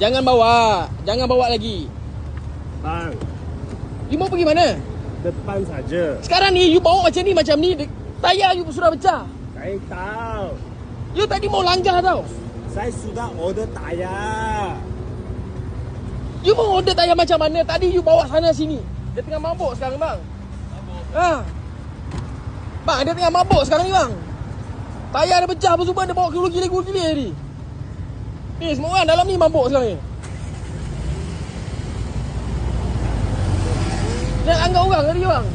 Jangan bawa. Jangan bawa lagi. Bang, You mau pergi mana? depan saja. Sekarang ni you bawa macam ni macam ni. Tayar you sudah pecah. Saya tahu. You tadi mau langgar tau. Saya sudah order tayar. You mau order tayar macam mana? Tadi you bawa sana sini. Dia tengah mabuk sekarang bang. Mabuk? Ha. Bang, dia tengah mabuk sekarang ni bang. Tayar dia pecah apa semua dia bawa gila-gila-gila tadi. Ni semua orang dalam ni mabuk sekarang ni. Jangan anggap orang tadi bang.